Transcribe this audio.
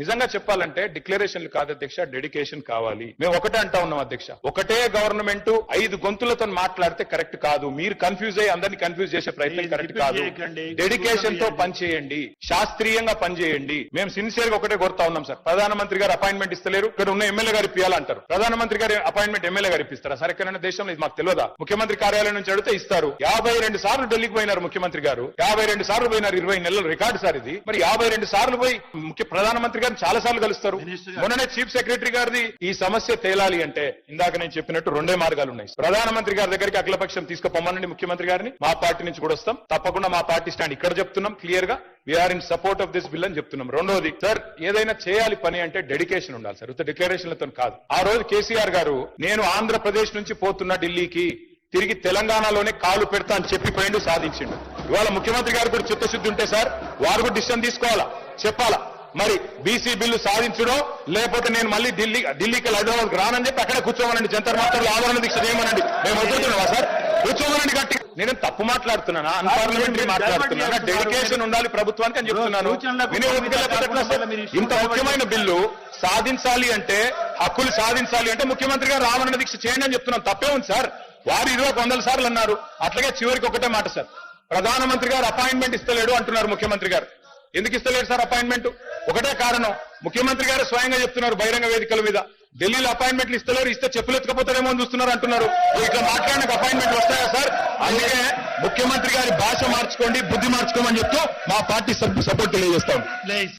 నిజంగా చెప్పాలంటే డిక్లరేషన్లు కాదు అధ్యక్ష డెడికేషన్ కావాలి. మేము ఒకటే అంటా ఉన్నాం అధ్యక్ష. ఒకటే గవర్నమెంట్ ఐదు గొంతులతో మాట్లాడితే కరెక్ట్ కాదు. మీరు కన్ఫ్యూజ్ అయ్యి అందరినీ కన్ఫ్యూజ్ చేసే ప్రయత్నం కరెక్ట్ కాదు. డెడికేషన్తో చేయండి. పనిచేయండి శాస్త్రీయంగా పనిచేయండి మేము సిన్సియర్గా ఒకటే కోరుతా ఉన్నాం సార్. ప్రధానమంత్రి గారు అపాయింట్మెంట్ ఇస్తలేరు. ఇక్కడ ఉన్న ఎమ్మెల్యే గారు ఇప్పియాలంటారు ప్రధానమంత్రి గారి అపాయింట్మెంట్ ఎమ్మెల్యే గారు ఇప్పిస్తారా? సరే ఎక్కడైనా దేశంలో ఇది మాకు తెలియదా? ముఖ్యమంత్రి కార్యాలయం నుంచి అడిగితే ఇస్తారు. యాభై రెండు సార్లు ఢిల్లీకి పోయినారు ముఖ్యమంత్రి గారు. యాభై రెండు సార్లు పోయినారు. ఇరవై నెలల రికార్డు సార్ ఇది. మరి యాభై రెండు సార్లు పోయి ముఖ్య ప్రధానమంత్రి గారిని చాలా సార్లు కలుస్తారు. మొన్ననే చీఫ్ సెక్రటరీ గారిది ఈ సమస్య తేలాలి అంటే ఇందాక నేను చెప్పినట్టు రెండే మార్గాలు ఉన్నాయి. ప్రధానమంత్రి గారి దగ్గరికి అఖిలపక్షం తీసుకుపోమనండి ముఖ్యమంత్రి గారిని. మా పార్టీ నుంచి కూడా వస్తాం. తప్పకుండా మా పార్టీ స్టాండ్ ఇక్కడ చెప్తున్నాం. క్లియర్గా we are in support of this bill అని చెప్తున్నాం. రెండోది సార్ ఏదైనా చేయాలి పని అంటే డెడికేషన్ ఉండాలి సార్ ఉత్త డిక్లరేషన్లతో కాదు. ఆ రోజు కేసీఆర్ గారు నేను ఆంధ్రప్రదేశ్ నుంచి పోతున్నా ఢిల్లీకి తిరిగి తెలంగాణలోనే కాలు పెడతా అని చెప్పిపోయిండు సాధించిండు. ఇవాళ ముఖ్యమంత్రి గారు కూడా చిత్తశుద్ధి ఉంటే సార్ వారు కూడా డిసిషన్ తీసుకోవాలా? చెప్పాలా? మరి బీసీ బిల్లు సాధించడం లేకపోతే నేను మళ్ళీ ఢిల్లీ ఢిల్లీకి హైదరాబాద్ రానని చెప్పి అక్కడే కూర్చోమనండి జంతర్ మాత్రం ఆవరణ దీక్ష చేయమనండి. మేము వదులుతున్నావా సార్? కూర్చోమనండి గట్టి. నేను తప్పు మాట్లాడుతున్నానా? అన్పార్లమెంటరీ మాట్లాడుతున్నానా? డెడికేషన్ ఉండాలి ప్రభుత్వానికి అని చెప్తున్నాను. ఇంత ముఖ్యమైన బిల్లు సాధించాలి అంటే హక్కులు సాధించాలి అంటే ముఖ్యమంత్రి గారు రావణ దీక్ష చేయండి అని చెప్తున్నాను తప్పే ఉంది సార్. వారు ఇరవై వందల సార్లు అన్నారు. అట్లాగే చివరికి ఒకటే మాట సార్. ప్రధానమంత్రి గారు అపాయింట్మెంట్ ఇస్తలేడు అంటున్నారు ముఖ్యమంత్రి గారు. ఎందుకు ఇస్తలేడు సార్ అపాయింట్మెంట్? ఒకటే కారణం. ముఖ్యమంత్రి గారు స్వయంగా చెప్తున్నారు బహిరంగ వేదికల మీద. ఢిల్లీలో అపాయింట్మెంట్లు ఇస్తలేరు ఇస్తే చెప్పులు ఎత్తుకపోతారేమో అని చూస్తున్నారు అంటున్నారు. ఇట్లా మాట్లాడిన అపాయింట్మెంట్ వస్తాయా సార్? అందుకే ముఖ్యమంత్రి గారి భాష మార్చుకోండి బుద్ధి మార్చుకోమని చెప్తూ మా పార్టీ సపోర్ట్ తెలియజేస్తాం.